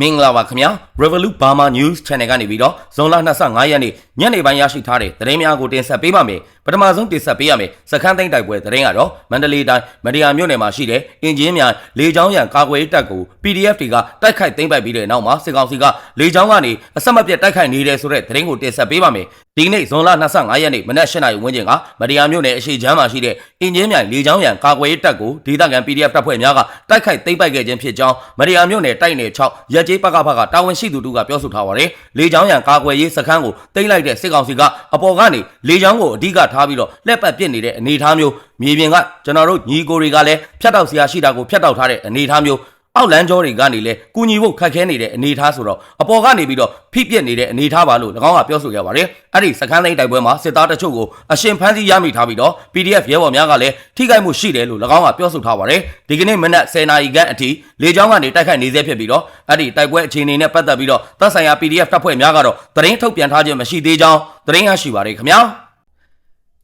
မင်္ဂလာပါခင်ဗျာ Revolut Burma News Channel ကနေပြီးတော့ဇွန်လ25ရက်နေ့ညနေပိုင်းရရှိထားတဲ့သတင်းများကိုတင်ဆက်ပေးပါမယ်ပထမဆုံးတင်ဆက်ပေးရမယ်စခန်းသိမ်းတိုက်ပွဲသတင်းကတော့မန္တလေးတိုင်းမတရားမြို့နယ်မှာရှိတဲ့အင်ဂျင်များလေကြောင်းရန်ကာကွယ်ရေးတပ်ကို PDF တွေကတိုက်ခိုက်သိမ်းပိုက်ပြီးတဲ့နောက်မှာစစ်ကောင်စီကလေကြောင်းကနေအဆက်မပြတ်တိုက်ခိုက်နေတယ်ဆိုတဲ့သတင်းကိုတင်ဆက်ပေးပါမယ်ဒီနေ့ဇွန်လ25ရက်နေ့မနက်၈နာရီဝန်းကျင်ကမတရားမြို့နယ်အရှိချမ်းမှာရှိတဲ့အင်ဂျင်မြိုင်လေကြောင်းရန်ကာကွယ်ရေးတပ်ကိုဒေသခံ PDF တပ်ဖွဲ့များကတိုက်ခိုက်သိမ်းပိုက်ခဲ့ခြင်းဖြစ်ကြောင်းမတရားမြို့နယ်တိုက်နယ်6ရက်ကျေးပကဖကတာဝန်ရှိသူတို့ကပြောဆိုထားပါတယ်။လေကြောင်းရန်ကာကွယ်ရေးစခန်းကိုသိမ်းလိုက်တဲ့စစ်ကောင်စီကအပေါ်ကနေလေကြောင်းကိုအဓိကထားပြီးတော့လက်ပတ်ပစ်နေတဲ့အနေအထားမျိုးမြေပြင်ကကျွန်တော်တို့ညီကိုတွေကလည်းဖြတ်တောက်စရာရှိတာကိုဖြတ်တောက်ထားတဲ့အနေအထားမျိုး အောက်လန်းကျောတွေကနေလဲကုညီဖို့ခက်ခဲနေတဲ့အနေအထားဆိုတော့အပေါ်ကနေပြီးတော့ဖိပြက်နေတဲ့အနေအထားပါလို့၎င်းကပြောဆိုခဲ့ပါတယ်။အဲ့ဒီစကန်းသိန်းတိုက်ပွဲမှာစစ်သားတချို့ကိုအရှင်ဖမ်းဆီးရမိထားပြီးတော့ PDF ရဲဘော်များကလည်းထိခိုက်မှုရှိတယ်လို့၎င်းကပြောဆိုထားပါတယ်။ဒီကနေ့မနက်10:00နာရီခန့်အထိလေကြောင်းကနေတိုက်ခိုက်နေသေးဖြစ်ပြီးတော့အဲ့ဒီတိုက်ပွဲအခြေအနေနဲ့ပတ်သက်ပြီးတော့တပ်ဆိုင်ရာ PDF တပ်ဖွဲ့များကတော့သတင်းထုတ်ပြန်ထားခြင်းမရှိသေးကြောင်းသတင်းရရှိပါတယ်ခင်ဗျာ။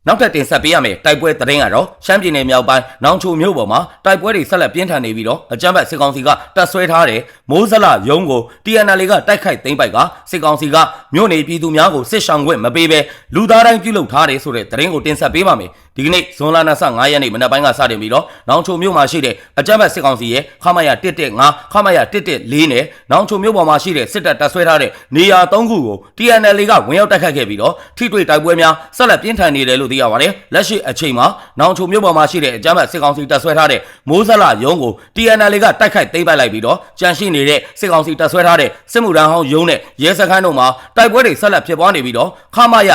နောက်ထပ်တင်ဆက်ပေးရမယ်တိုက်ပွဲသတင်းကတော့ရှမ်းပြည်နယ်မြောက်ပိုင်းနောင်ချိုမြို့ပေါ်မှာတိုက်ပွဲတွေဆက်လက်ပြင်းထန်နေပြီးတော့အကြမ်းဖက်စစ်ကောင်စီကတပ်ဆွဲထားတဲ့မိုးစလရုံးကို TNL ကတိုက်ခိုက်သိမ်းပိုက်ကစစ်ကောင်စီကမြို့နေပြည်သူများကိုစစ်ဆောင်ခွင့်မပေးဘဲလူသားတိုင်းပြုလုပ်ထားတယ်ဆိုတဲ့သတင်းကိုတင်ဆက်ပေးပါမယ် ဒီကနေ့ဇွန်လ25ရက်နေ့မနက်ပိုင်းကစတင်ပြီးတော့နောင်ချိုမြို့မှာရှိတဲ့အကြမ်းဖက်စစ်ကောင်စီရဲ့ခမရ115ခမရ114နဲ့နောင်ချိုမြို့ပေါ်မှာရှိတဲ့စစ်တပ်တပ်ဆွဲထားတဲ့နေရာ3ခုကို TNL ကဝင်ရောက်တိုက်ခတ်ခဲ့ပြီးတော့ထိတွေ့တိုက်ပွဲများဆက်လက်ပြင်းထန်နေတယ်လို့သိရပါတယ်လက်ရှိအချိန်မှာနောင်ချိုမြို့ပေါ်မှာရှိတဲ့အကြမ်းဖက်စစ်ကောင်စီတပ်ဆွဲထားတဲ့မိုးစလရုံးကို TNL ကတိုက်ခိုက်သိမ်းပိုက်လိုက်ပြီးတော့ကြန့်ရှိနေတဲ့စစ်ကောင်စီတပ်ဆွဲထားတဲ့စစ်မှုထမ်းဟောင်းရုံးနဲ့ရဲစခန်းတို့မှာတိုက်ပွဲတွေဆက်လက်ဖြစ်ပွားနေပြီးတော့ခမရ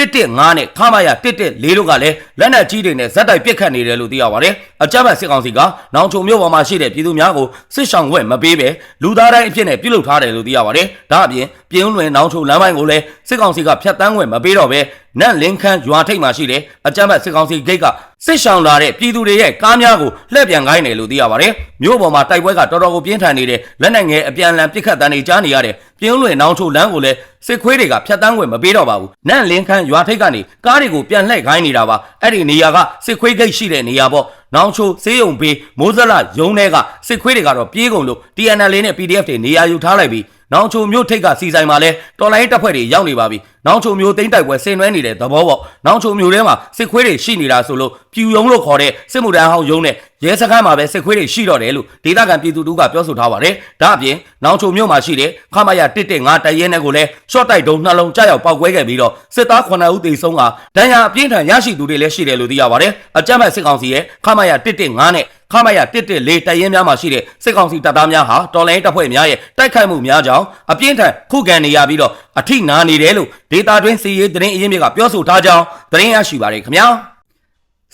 115နဲ့ခမရ114တို့ကလည်းလက်နက်ကြီးတွေနဲ့ဇက်တိုက်ပစ်ခတ်နေတယ်လို့သိရပါတယ်။အကြမ်းဖက်စစ်ကောင်စီကနောင်ချုံမြို့ပေါ်မှာရှိတဲ့ပြည်သူများကိုစစ်ဆောင်ဝဲမပေးပဲလူသားတိုင်းအဖြစ်နဲ့ပြုလုပ်ထားတယ်လို့သိရပါတယ်။ဒါအပြင် ပြင်းလွင်နောင်ချုံလမ်းပိုင်းကိုလည်းစစ်ကောင်စီကဖျက်ဆီးဝဲမပေးတော့ပဲနန့်လင်းခန်းရွာထိပ်မှာရှိတဲ့အကြမ်းဖက်စစ်ကောင်စီဂိတ်ကစစ်ဆောင်လာတဲ့ပြည်သူတွေရဲ့ကားများကိုလှည့်ပြန်ခိုင်းတယ်လို့သိရပါတယ်။မြို့ပေါ်မှာတိုက်ပွဲကတော်တော်ကိုပြင်းထန်နေတဲ့လက်နက်ငယ်အပြန်အလှန်ပစ်ခတ်တန်းတွေကြားနေရတဲ့ပြင်းလွင်နောင်ချုံလမ်းကိုလည်းစစ်ခွေးတွေကဖျက်ဆီးဝဲမပေးတော့ပါဘူး။နန့်လင်းခန်းရွာထိပ်ကနေကားတွေကိုပြန်လှည့်ခိုင်းနေတာပါ။အဲ့ဒီနေရာကစစ်ခွေးဂိတ်ရှိတဲ့နေရာပေါ့။နောင်ချိုစေးုံပေးမိုးစလရုံးထဲကစစ်ခွေးတွေကတော့ပြေးကုန်လို့ TNL နဲ့ PDF တွေနေရာယူထားလိုက်ပြီး နောင်ချိုမြို့ထိပ်ကစီဆိုင်မှာလဲတော်လိုင်းတပ်ဖွဲ့တွေရောက်နေပါပြီ။နောင်ချိုမြို့သိမ်းတိုက်ပွဲဆင်နွှဲနေတဲ့သဘောပေါ့။နောင်ချိုမြို့ထဲမှာစစ်ခွေးတွေရှိနေတာဆိုလို့ပြူယုံလို့ခေါ်တဲ့စစ်မှုထမ်းဟောင်းယုံနဲ့ရဲစခန်းမှာပဲစစ်ခွေးတွေရှိတော့တယ်လို့ဒေသခံပြည်သူတို့ကပြောဆိုထားပါတယ်။ဒါအပြင်နောင်ချိုမြို့မှာရှိတဲ့ခမရ115တရဲနဲ့ကိုလည်းရှော့တိုက်တုံးနှလုံးကြောက်ရောက်ပောက်ကွဲခဲ့ပြီးတော့စစ်သား9ဦးသေဆုံးကဒဏ်ရာအပြင်းထန်ရရှိသူတွေလည်းရှိတယ်လို့သိရပါတယ်။အကြမ်းဖက်စစ်ကောင်စီရဲ့ခမရ115နဲ့ခမရ114တရင်များမှာရှိတဲ့စစ်ကောင်စီတပ်သားများဟာတော်လိုင်းတပ်ဖွဲ့များရဲ့တိုက်ခိုက်မှုများကြောင့်အပြင်းထန်ခုခံနေရပြီးတော့အထိနာနေတယ်လို့ဒေတာတွင်းစီရေးသတင်းအရင်းမြစ်ကပြောဆိုထားကြောင်းသတင်းရရှိပါတယ်ခင်ဗျာ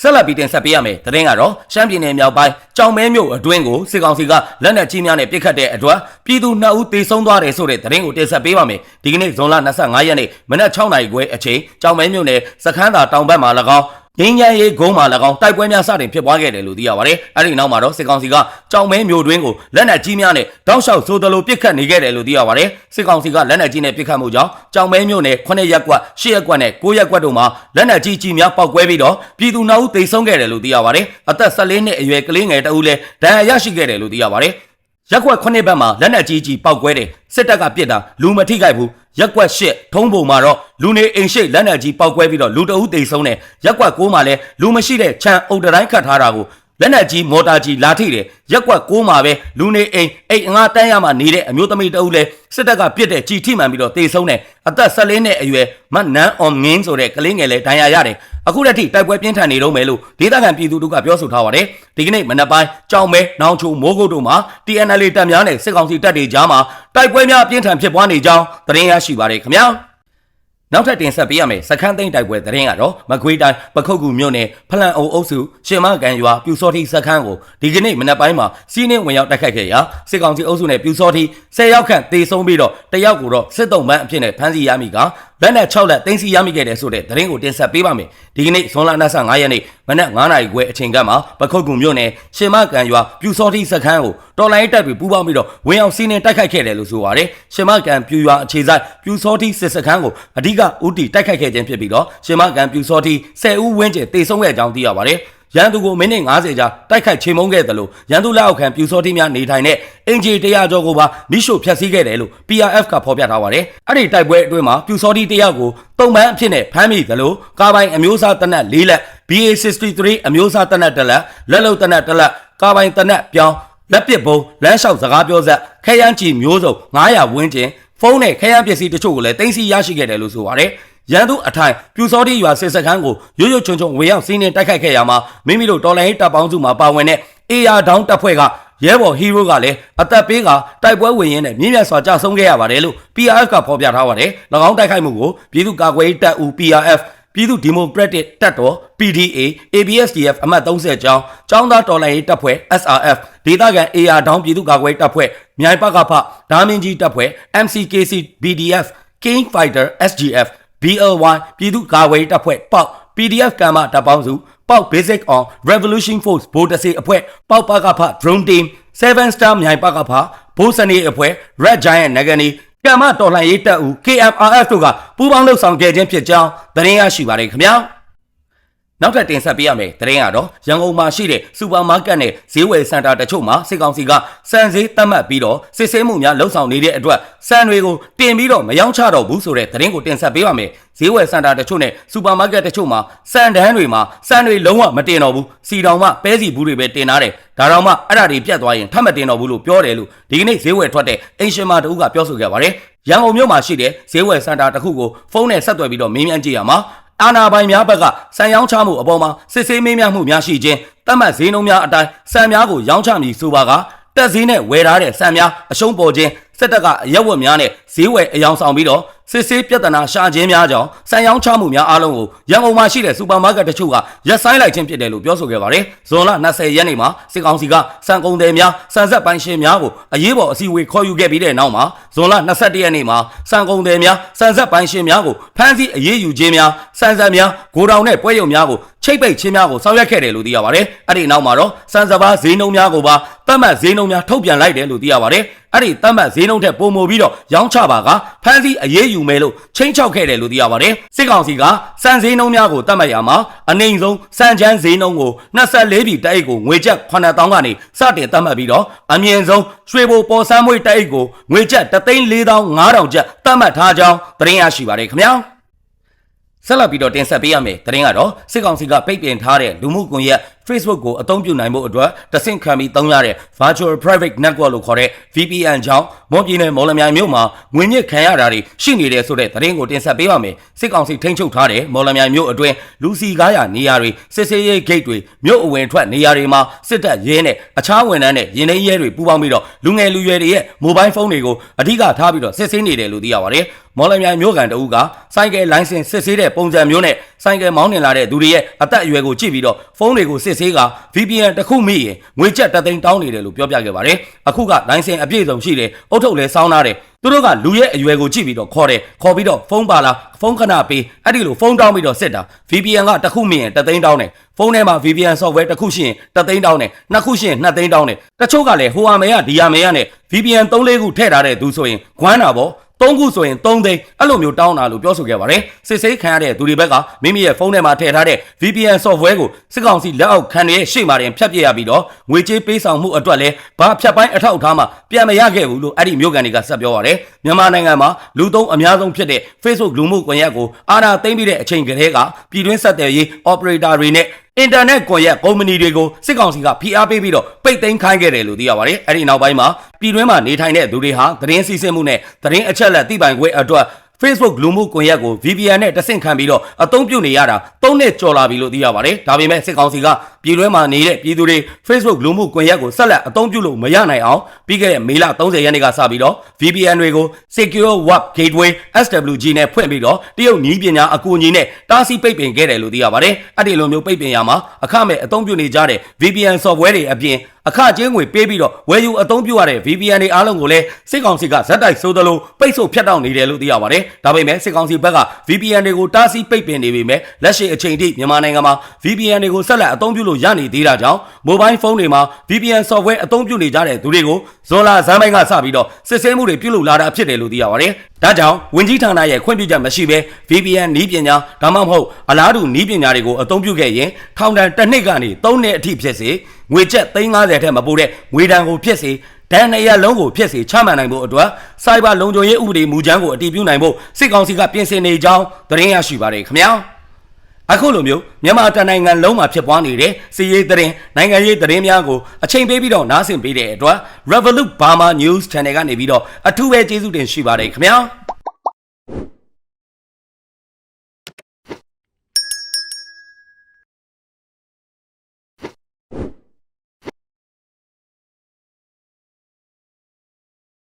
ဆက်လက်ပြီးတင်ဆက်ပေးရမယ်သတင်းကတော့ရှမ်းပြည်နယ်မြောက်ပိုင်းကြောင်မဲမြို့အတွင်းကိုစစ်ကောင်စီကလက်နက်ကြီးများနဲ့ပစ်ခတ်တဲ့အတွက်ပြည်သူ2ဦးသေဆုံးသွားတယ်ဆိုတဲ့သတင်းကိုတင်ဆက်ပေးပါမယ်ဒီကနေ့ဇွန်လ25ရက်နေ့မနက်6နာရီခွဲအချိန်ကြောင်မဲမြို့နယ်စခန်းသာတောင်ဘက်မှာ၎င်း ငင်းချမ်းရေးဂုံးမှာ၎င်းတိုက်ပွဲများစတင်ဖြစ်ပွားခဲ့တယ်လို့သိရပါတယ်။အဲဒီနောက်မှာတော့စစ်ကောင်စီကကြောင်မဲမျိုးတွင်းကိုလက်နက်ကြီးများနဲ့တောက်လျှောက်ဆိုသလိုပစ်ခတ်နေခဲ့တယ်လို့သိရပါတယ်။စစ်ကောင်စီကလက်နက်ကြီးနဲ့ပစ်ခတ်မှုကြောင့်ကြောင်မဲမျိုးနဲ့9ရက်ကွက်10ရက်ကွက်နဲ့9ရက်ကွက်တို့မှာလက်နက်ကြီးကြီးများပောက်ကွဲပြီးတော့ပြည်သူနှုတ်သိမ်းဆုံးခဲ့တယ်လို့သိရပါတယ်။အသက်14နှစ်အရွယ်ကလေးငယ်တဦးလည်းဒဏ်ရာရရှိခဲ့တယ်လို့သိရပါတယ်။ ရက်ကွက်ခုနှစ်ဘက်မှာလက်နက်ကြီးကြီးပောက်ကွဲတယ်စစ်တပ်ကပစ်တာလူမထိခိုက်ဘူးရက်ကွက်ရှစ်ထုံးပုံမှာတော့လူနေအိမ်ရှိလက်နက်ကြီးပောက်ကွဲပြီးတော့လူတအုပ်တိတ်ဆုံးတယ်ရက်ကွက်ကိုးမှာလည်းလူမရှိတဲ့ခြံအုပ်တိုင်းခတ်ထားတာကို လက်နက်ကြီးမော်တာကြီးလာထိတယ်ရက်ကွက်ကိုးမှာပဲလူနေအိမ်အိမ်အငါတန်းရမှာနေတဲ့အမျိုးသမီးတအုပ်လဲစစ်တပ်ကပြစ်တဲ့ကြီးထိမှန်ပြီးတော့တေဆုံးတယ်အသက်14နှစ်အရွယ်မနန်းအောင်ငင်းဆိုတဲ့ကလေးငယ်လဲဒဏ်ရာရတယ်အခုတည်းတိုက်ပွဲပြင်းထန်နေတော့မယ်လို့ဒေသခံပြည်သူတို့ကပြောဆိုထားပါတယ်ဒီကနေ့မနက်ပိုင်းကြောင်မဲနောင်ချိုမိုးကုတ်တို့မှာ TNL တပ်များနဲ့စစ်ကောင်စီတပ်တွေကြားမှာတိုက်ပွဲများပြင်းထန်ဖြစ်ပွားနေကြောင်းသတင်းရရှိပါတယ်ခင်ဗျာ နောက်ထပ်တင်ဆက်ပေးရမယ်စခန်းသိမ်းတိုက်ပွဲသတင်းကတော့မကွေးတိုင်းပခုတ်ကူမြို့နယ်ဖလန်အုံအုပ်စုရှင်မကန်ရွာပြူစောတိစခန်းကိုဒီကနေ့မနက်ပိုင်းမှာစီးနှင်းဝင်ရောက်တိုက်ခိုက်ခဲ့ရာစစ်ကောင်စီအုပ်စုနဲ့ပြူစောတိ10ရောက်ခန့်တေဆုံးပြီးတော့တယောက်ကိုတော့စစ်တုံးပန်းအဖြစ်နဲ့ဖမ်းဆီးရမိက လက်နက်6လက်တင်စီရမိခဲ့တဲ့ဆိုတဲ့သတင်းကိုတင်ဆက်ပေးပါမယ်ဒီကနေ့ဇွန်လ25ရက်နေ့မနက်9နာရီခွဲအချိန်ကမှာပခုတ်ကူမြို့နယ်ရှင်မကန်ရွာပြူစောတိစခန်းကိုတော်လိုင်းတပ်တွေပူးပေါင်းပြီးတော့ဝင်အောင်စီးနှင်းတိုက်ခိုက်ခဲ့တယ်လို့ဆိုပါတယ်ရှင်မကန်ပြူရွာအခြေဆိုင်ပြူစောတိစစ်စခန်းကိုအဓိကဦးတီတိုက်ခိုက်ခဲ့ခြင်းဖြစ်ပြီးတော့ရှင်မကန်ပြူစောတိ10ဦးဝန်းကျင်တေဆုံးခဲ့ကြောင်းသိရပါတယ် ရန်သူကိုမိနစ်90ကြာတိုက်ခိုက်ချိန်မုံခဲ့တယ်လို့ရန်သူလက်အောက်ခံပြူစောတိများနေထိုင်တဲ့အင်ဂျီ100ကျော်ကိုပါမိရှို့ဖျက်ဆီးခဲ့တယ်လို့ PRF ကဖော်ပြထားပါတယ်။အဲ့ဒီတိုက်ပွဲအတွင်းမှာပြူစောတိတယောက်ကိုတုံပန်းအဖြစ်နဲ့ဖမ်းမိတယ်လို့ကာပိုင်အမျိုးအစားတနက်၄လက် BA63 အမျိုးအစားတနက်တစ်လက်လက်လုံတနက်တစ်လက်ကာပိုင်တနက်ပြောင်းလက်ပစ်ဘုံလမ်းလျှောက်စကားပြောဆက်ခရမ်းချီမျိုးစုံ900ဝန်းကျင်ဖုန်းနဲ့ခရမ်းပစ္စည်းတချို့ကိုလည်းတင်စီရရှိခဲ့တယ်လို့ဆိုပါတယ် ရန်သူအထိုင်ပြူစောတိရွာစစ်စခန်းကိုရွရွချွန်ချွန်ဝင်ရောက်စီးနှင်းတိုက်ခိုက်ခဲ့ရမှာမိမိတို့တော်လိုင်းတပ်ပေါင်းစုမှာပါဝင်တဲ့ AR ဒေါင်းတပ်ဖွဲ့ကရဲဘော်ဟီးရိုးကလည်းအသက်ပေးကတိုက်ပွဲဝင်ရင်းနဲ့မြင်းမြတ်စွာကြာဆုံးခဲ့ရပါတယ်လို့ PRF ကဖော်ပြထားပါတယ်၎င်းတိုက်ခိုက်မှုကိုပြည်သူ့ကာကွယ်ရေးတပ်ဦး PRF ပြည်သူ့ဒီမိုကရက်တစ်တပ်တော် PDA ABSDF အမှတ်30ကျောင်းကျောင်းသားတော်လှန်ရေးတပ်ဖွဲ့ SRF ဒေသခံ AR ဒေါင်းပြည်သူ့ကာကွယ်ရေးတပ်ဖွဲ့မြိုင်ပကဖဒါမင်းကြီးတပ်ဖွဲ့ MCKC BDF King Fighter SGF BLY ပြည်သူ့ကာကွယ်ရေးတပ်ဖွဲ့ပေါက် PDF ကမ္မတပ်ပေါင်းစုပေါက် Basic on Revolution Force ဗိုလ်တစေအဖွဲ့ပေါက်ပကဖ Drone Team 7 Star မြိုင်ပကဖဘိုးစနေအဖွဲ့ Red Giant နဂနီကမ္မတော်လှန်ရေးတပ်ဦး KMRF တို့ကပူးပေါင်းလှုပ်ဆောင်ခဲ့ခြင်းဖြစ်ကြောင်းသတင်းရရှိပါတယ်ခင်ဗျာ နောက်ထပ်တင်ဆက်ပေးရမယ်သတင်းကတော့ရန်ကုန်မှာရှိတဲ့စူပါမားကတ်နဲ့ဈေးဝယ်စင်တာတချို့မှာစစ်ကောင်စီကစံဈေးသတ်မှတ်ပြီးတော့စစ်ဆေးမှုများလှုပ်ဆောင်နေတဲ့အတွက်စံတွေကိုတင်ပြီးတော့မယောင်းချတော့ဘူးဆိုတဲ့သတင်းကိုတင်ဆက်ပေးပါမယ်ဈေးဝယ်စင်တာတချို့နဲ့စူပါမားကတ်တချို့မှာစံတန်းတွေမှာစံတွေလုံးဝမတင်တော့ဘူးစီတောင်မှပဲစီဘူးတွေပဲတင်ထားတယ်ဒါတော့မှအဲ့ဒါတွေပြတ်သွားရင်ထပ်မတင်တော့ဘူးလို့ပြောတယ်လို့ဒီကနေ့ဈေးဝယ်ထွက်တဲ့အင်ရှင်မာတူကပြောဆိုခဲ့ပါတယ်ရန်ကုန်မြို့မှာရှိတဲ့ဈေးဝယ်စင်တာတစ်ခုကိုဖုန်းနဲ့ဆက်သွယ်ပြီးတော့မေးမြန်းကြည့်ရမှာ အာနာပိုင်များဘက်ကစံရောင်းချမှုအပေါ်မှာစစ်ဆေးမေးမြန်းမှုများရှိခြင်းတတ်မှတ်ဈေးနှုန်းများအတိုင်းစံများကိုရောင်းချမည်ဆိုပါကတက်ဈေးနဲ့ဝယ်ထားတဲ့စံများအရှုံးပေါ်ခြင်း စစ်တပ်ကအရက်ဝတ်များနဲ့ဈေးဝယ်အယောင်ဆောင်ပြီးတော့စစ်ဆေးပြဿနာရှာခြင်းများကြောင့်စံရောင်းချမှုများအားလုံးကိုရန်ကုန်မှာရှိတဲ့စူပါမားကတ်တချို့ကရပ်ဆိုင်းလိုက်ခြင်းဖြစ်တယ်လို့ပြောဆိုခဲ့ပါတယ်။ဇွန်လ20ရက်နေ့မှာစစ်ကောင်စီကစံကုန်တယ်များစံဆက်ပိုင်းရှင်များကိုအရေးပေါ်အစည်းအဝေးခေါ်ယူခဲ့ပြီးတဲ့နောက်မှာဇွန်လ21ရက်နေ့မှာစံကုန်တယ်များစံဆက်ပိုင်းရှင်များကိုဖမ်းဆီးအရေးယူခြင်းများစံဆက်များဂိုဒေါင်နဲ့ပွဲရုံများကိုချိတ်ပိတ်ခြင်းများကိုဆောင်ရွက်ခဲ့တယ်လို့သိရပါတယ်။အဲ့ဒီနောက်မှာတော့စံစဘာဈေးနှုန်းများကိုပါတတ်မှတ်ဈေးနှုန်းများထုတ်ပြန်လိုက်တယ်လို့သိရပါတယ်။ အဲ့ဒီတတ်မှတ်ဈေးနှုန်းထက်ပိုမိုပြီးတော့ရောင်းချပါကဖမ်းဆီးအရေးယူမယ်လို့ချင်းချောက်ခဲ့တယ်လို့သိရပါတယ်။စစ်ကောင်စီကစံဈေးနှုန်းများကိုတတ်မှတ်ရမှာအနိုင်ဆုံးစံချမ်းဈေးနှုန်းကို24ပြည်တိုက်အိတ်ကိုငွေကျပ်9000ကနေစတင်တတ်မှတ်ပြီးတော့အမြင့်ဆုံးရွှေဘိုပေါ်ဆန်းမွေးတိုက်အိတ်ကိုငွေကျပ်34500ကျပ်တတ်မှတ်ထားကြောင်းသတင်းရရှိပါတယ်ခင်ဗျာ။ဆက်လက်ပြီးတော့တင်ဆက်ပေးရမယ်သတင်းကတော့စစ်ကောင်စီကပိတ်ပင်ထားတဲ့လူမှုကွန်ရက် Facebook ကိုအသုံးပြုနိုင်မှုအတွက်တဆင့်ခံပြီးသုံးရတဲ့ Virtual Private Network လို့ခေါ်တဲ့ VPN ကြောင့်မွန်ပြည်နယ်မော်လမြိုင်မြို့မှာငွေညစ်ခံရတာတွေရှိနေတယ်ဆိုတဲ့သတင်းကိုတင်ဆက်ပေးပါမယ်စစ်ကောင်စီထိန်းချုပ်ထားတဲ့မော်လမြိုင်မြို့အတွင်းလူစီကားရနေရာတွေစစ်ဆေးရေးဂိတ်တွေမြို့အဝင်ထွက်နေရာတွေမှာစစ်တပ်ရဲနဲ့အခြားဝန်ထမ်းနဲ့ရင်နှင်းရဲတွေပူးပေါင်းပြီးတော့လူငယ်လူရွယ်တွေရဲ့မိုဘိုင်းဖုန်းတွေကိုအဓိကထားပြီးတော့စစ်ဆေးနေတယ်လို့သိရပါတယ်မော်လမြိုင်မြို့ကန်တအူးကစိုက်ကယ်လိုင်းစင်စစ်ဆေးတဲ့ပုံစံမျိုးနဲ့စိုက်ကယ်မောင်းနှင်လာတဲ့သူတွေရဲ့အသက်အရွယ်ကိုကြည့်ပြီးတော့ဖုန်းတွေကိုစစ်ဆေးက VPN တစ်ခုမိရင်ငွေကျပ်တသိန်းတောင်းနေတယ်လို့ပြောပြခဲ့ပါတယ်။အခုကလိုင်းစင်အပြည့်စုံရှိတယ်။အုတ်ထုတ်လည်းစောင်းထားတယ်။သူတို့ကလူရဲ့အရွယ်ကိုကြည့်ပြီးတော့ခေါ်တယ်။ခေါ်ပြီးတော့ဖုန်းပါလားဖုန်းခဏပေးအဲ့ဒီလိုဖုန်းတောင်းပြီးတော့စစ်တာ VPN ကတစ်ခုမိရင်တသိန်းတောင်းတယ်။ဖုန်းထဲမှာ VPN software တစ်ခုရှိရင်တသိန်းတောင်းတယ်။နှစ်ခုရှိရင်နှစ်သိန်းတောင်းတယ်။တချို့ကလည်းဟိုဟာမဲကဒီဟာမဲကနဲ့ VPN 3 4ခုထည့်ထားတဲ့သူဆိုရင်ခွမ်းတာပေါ့။ သုံးခုဆိုရင်3သိန်းအဲ့လိုမျိုးတောင်းတာလို့ပြောဆိုခဲ့ပါတယ်စစ်ဆေးခံရတဲ့သူတွေဘက်ကမိမိရဲ့ဖုန်းထဲမှာထည့်ထားတဲ့ VPN software ကိုစစ်ကောင်စီလက်အောက်ခံရဲ့ရှေ့မှာတင်ဖြတ်ပြရပြီးတော့ငွေကြေးပေးဆောင်မှုအတွက်လည်းဘာဖြတ်ပိုင်းအထောက်အထားမှပြန်မရခဲ့ဘူးလို့အဲ့ဒီမျိုးကန်တွေကဆက်ပြောပါတယ်မြန်မာနိုင်ငံမှာလူသုံးအများဆုံးဖြစ်တဲ့ Facebook လူမှုကွန်ရက်ကိုအာဏာသိမ်းပြီးတဲ့အချိန်ကတည်းကပြည်တွင်းဆက်သွယ်ရေး operator တွေနဲ့ အင်တာနက်ကွန်ရက်ကုမ္ပဏီတွေကိုစစ်ကောင်စီကဖိအားပေးပြီးတော့ပိတ်သိမ်းခိုင်းခဲ့တယ်လို့သိရပါတယ်။အဲ့ဒီနောက်ပိုင်းမှာပြည်တွင်းမှာနေထိုင်တဲ့သူတွေဟာသတင်းစီးဆင်းမှုနဲ့သတင်းအချက်အလက်သိပိုင်ခွင့်အတွက် Facebook လူမှုကွန်ရက်ကို VPN နဲ့တဆင့်ခံပြီးတော့အသုံးပြုနေရတာ၃နှစ်ကျော်လာပြီလို့သိရပါတယ်။ဒါပေမဲ့စစ်ကောင်စီကပြည်တွင်းမှာနေတဲ့ပြည်သူတွေ Facebook လူမှုကွန်ရက်ကိုဆက်လက်အသုံးပြုလို့မရနိုင်အောင်ပြီးခဲ့တဲ့မေလ30ရက်နေ့ကစပြီးတော့ VPN တွေကို Secure Web Gateway SWG နဲ့ဖွင့်ပြီးတော့တရုတ်နည်းပညာအကူအညီနဲ့တားဆီးပိတ်ပင်ခဲ့တယ်လို့သိရပါတယ်။အဲ့ဒီလိုမျိုးပိတ်ပင်ရမှာအခမဲ့အသုံးပြုနေကြတဲ့ VPN software တွေအပြင်အခကျင်းငွေပေးပြီးတော့ဝယ်ယူအသုံးပြုရတဲ့ VPN တွေအားလုံးကိုလည်းစစ်ကောင်စီကဇက်တိုက်ဆိုးသလိုပိတ်ပိတ်ဆို့ဖြတ်တောက်နေတယ်လို့သိရပါတယ်ဒါပေမဲ့စစ်ကောင်စီဘက်က VPN တွေကိုတားဆီးပိတ်ပင်နေပေမဲ့လက်ရှိအချိန်ထိမြန်မာနိုင်ငံမှာ VPN တွေကိုဆက်လက်အသုံးပြုလို့ရနေသေးတာကြောင့် mobile phone တွေမှာ VPN software အသုံးပြုနေကြတဲ့သူတွေကိုဇွန်လဇန်ပိုင်းကစပြီးတော့စစ်ဆေးမှုတွေပြုလုပ်လာတာဖြစ်တယ်လို့သိရပါတယ်ဒါကြောင့်ဝင်ကြီးဌာနရဲ့ခွင့်ပြုချက်မရှိဘဲ VPN နည်းပညာဒါမှမဟုတ်အလားတူနည်းပညာတွေကိုအသုံးပြုခဲ့ရင်ထောင်ဒဏ်တစ်နှစ်ကနေ၃နှစ်အထိဖြစ်စေငွေကျပ်350ထက်မပိုတဲ့ငွေဒဏ်ကိုဖြစ်စေ ဒဏ်နှစ်ရက်လုံးကိုဖြစ်စေချမှတ်နိုင်ဖို့အတွက်စိုက်ဘာလုံခြုံရေးဥပဒေမူကြမ်းကိုအတည်ပြုနိုင်ဖို့စစ်ကောင်စီကပြင်ဆင်နေကြောင်းသတင်းရရှိပါတယ်ခင်ဗျာအခုလိုမျိုးမြန်မာတနိုင်ငံလုံးမှာဖြစ်ပွားနေတဲ့စီးရေးသတင်းနိုင်ငံရေးသတင်းများကိုအချိန်ပေးပြီးတော့နားဆင်ပေးတဲ့အတွက် Revolut Burma News Channel ကနေပြီးတော့အထူးပဲကျေးဇူးတင်ရှိပါတယ်ခင်ဗျာ